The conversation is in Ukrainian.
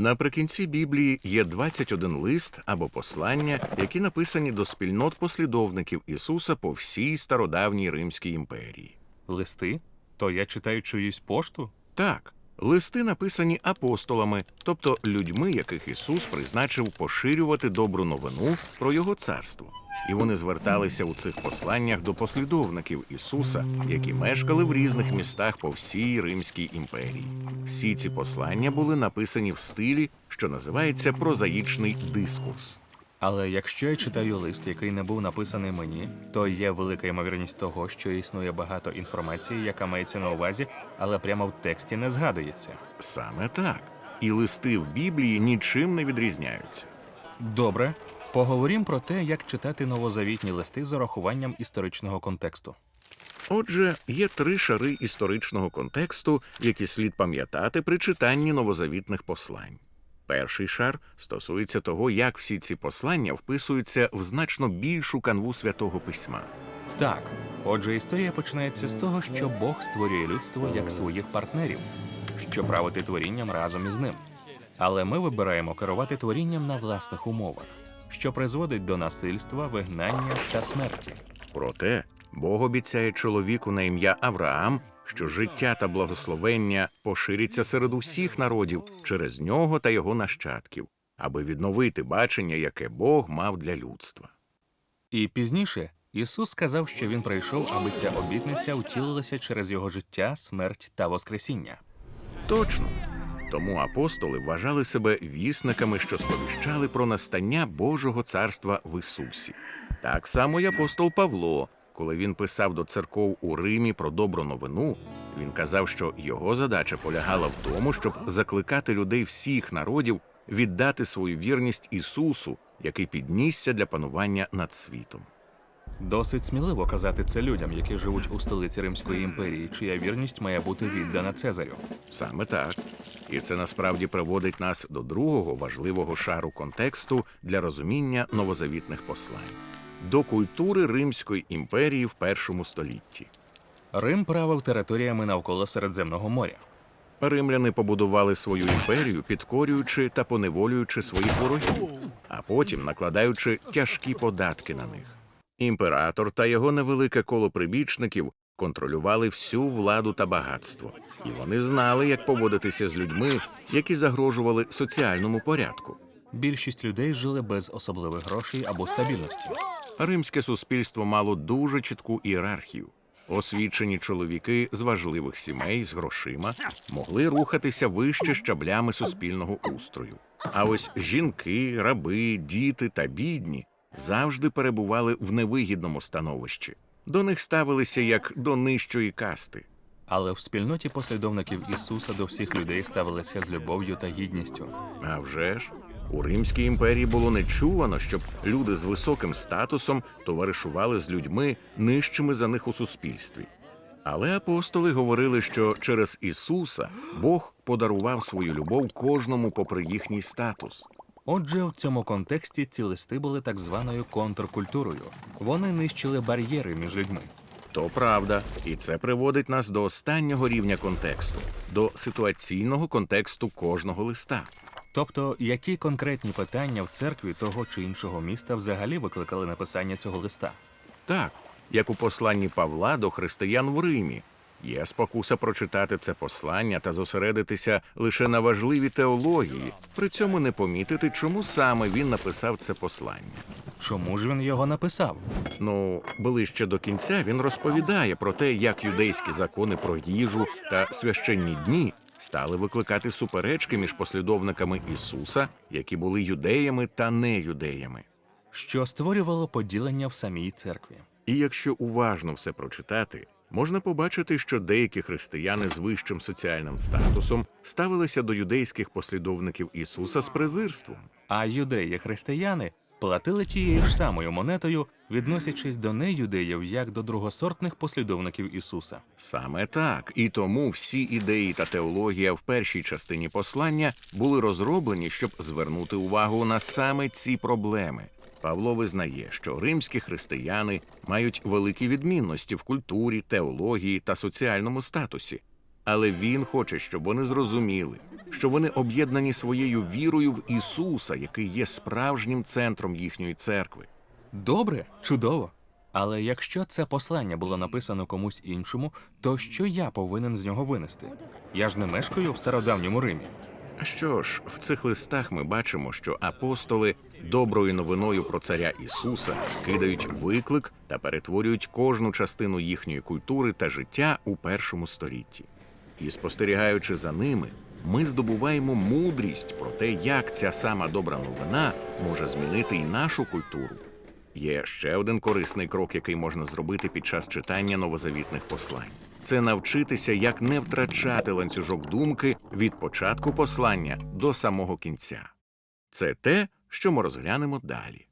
Наприкінці Біблії є 21 лист або послання, які написані до спільнот послідовників Ісуса по всій стародавній Римській імперії. Листи? То я читаю чиюсь пошту? Так, листи написані апостолами, тобто людьми, яких Ісус призначив поширювати добру новину про Його царство. І вони зверталися у цих посланнях до послідовників Ісуса, які мешкали в різних містах по всій Римській імперії. Всі ці послання були написані в стилі, що називається прозаїчний дискурс. Але якщо я читаю лист, який не був написаний мені, то є велика ймовірність того, що існує багато інформації, яка мається на увазі, але прямо в тексті не згадується. Саме так. І листи в Біблії нічим не відрізняються. Добре, поговоримо про те, як читати новозавітні листи з урахуванням історичного контексту. Отже, є три шари історичного контексту, які слід пам'ятати при читанні новозавітних послань. Перший шар стосується того, як всі ці послання вписуються в значно більшу канву святого письма. Так, отже, історія починається з того, що Бог створює людство як своїх партнерів, щоб правити творінням разом із ним. Але ми вибираємо керувати творінням на власних умовах, що призводить до насильства, вигнання та смерті. Проте Бог обіцяє чоловіку на ім'я Авраам, що життя та благословення поширяться серед усіх народів через нього та його нащадків, аби відновити бачення, яке Бог мав для людства. І пізніше Ісус сказав, що він прийшов, аби ця обітниця втілилася через його життя, смерть та воскресіння. Точно. Тому апостоли вважали себе вісниками, що сповіщали про настання Божого царства в Ісусі. Так само й апостол Павло, коли він писав до церков у Римі про добру новину, він казав, що його задача полягала в тому, щоб закликати людей всіх народів віддати свою вірність Ісусу, який піднісся для панування над світом. Досить сміливо казати це людям, які живуть у столиці Римської імперії, чия вірність має бути віддана Цезарю. Саме так. І це насправді приводить нас до другого важливого шару контексту для розуміння новозавітних послань до культури Римської імперії в першому столітті. Рим правив територіями навколо Середземного моря. Римляни побудували свою імперію, підкорюючи та поневолюючи своїх ворогів, а потім накладаючи тяжкі податки на них. Імператор та його невелике коло прибічників контролювали всю владу та багатство, і вони знали, як поводитися з людьми, які загрожували соціальному порядку. Більшість людей жили без особливих грошей або стабільності. Римське суспільство мало дуже чітку ієрархію. Освічені чоловіки з важливих сімей з грошима могли рухатися вище щаблями суспільного устрою. А ось жінки, раби, діти та бідні завжди перебували в невигідному становищі. До них ставилися як до нижчої касти. Але в спільноті послідовників Ісуса до всіх людей ставилися з любов'ю та гідністю. А вже ж, у Римській імперії було нечувано, щоб люди з високим статусом товаришували з людьми нижчими за них у суспільстві. Але апостоли говорили, що через Ісуса Бог подарував свою любов кожному попри їхній статус. Отже, в цьому контексті ці листи були так званою контркультурою. Вони нищили бар'єри між людьми. То правда, і це приводить нас до останнього рівня контексту, до ситуаційного контексту кожного листа. Тобто, які конкретні питання в церкві того чи іншого міста взагалі викликали написання цього листа? Так, як у посланні Павла до християн в Римі. Є спокуса прочитати це послання та зосередитися лише на важливій теології, при цьому не помітити, чому саме він написав це послання. Чому ж він його написав? Ну, ближче до кінця він розповідає про те, як юдейські закони про їжу та священні дні стали викликати суперечки між послідовниками Ісуса, які були юдеями та неюдеями. Що створювало поділення в самій церкві? І якщо уважно все прочитати, можна побачити, що деякі християни з вищим соціальним статусом ставилися до юдейських послідовників Ісуса з презирством. А юдеї-християни платили тією ж самою монетою, відносячись до неюдеїв як до другосортних послідовників Ісуса. Саме так, і тому всі ідеї та теологія в першій частині послання були розроблені, щоб звернути увагу на саме ці проблеми. Павло визнає, що римські християни мають великі відмінності в культурі, теології та соціальному статусі. Але він хоче, щоб вони зрозуміли, що вони об'єднані своєю вірою в Ісуса, який є справжнім центром їхньої церкви. Добре, чудово. Але якщо це послання було написано комусь іншому, то що я повинен з нього винести? Я ж не мешкаю в стародавньому Римі. А Що ж, в цих листах ми бачимо, що апостоли доброю новиною про царя Ісуса кидають виклик та перетворюють кожну частину їхньої культури та життя у першому столітті. І спостерігаючи за ними, ми здобуваємо мудрість про те, як ця сама добра новина може змінити і нашу культуру. Є ще один корисний крок, який можна зробити під час читання новозавітних послань. Це навчитися, як не втрачати ланцюжок думки від початку послання до самого кінця. Це те, що ми розглянемо далі.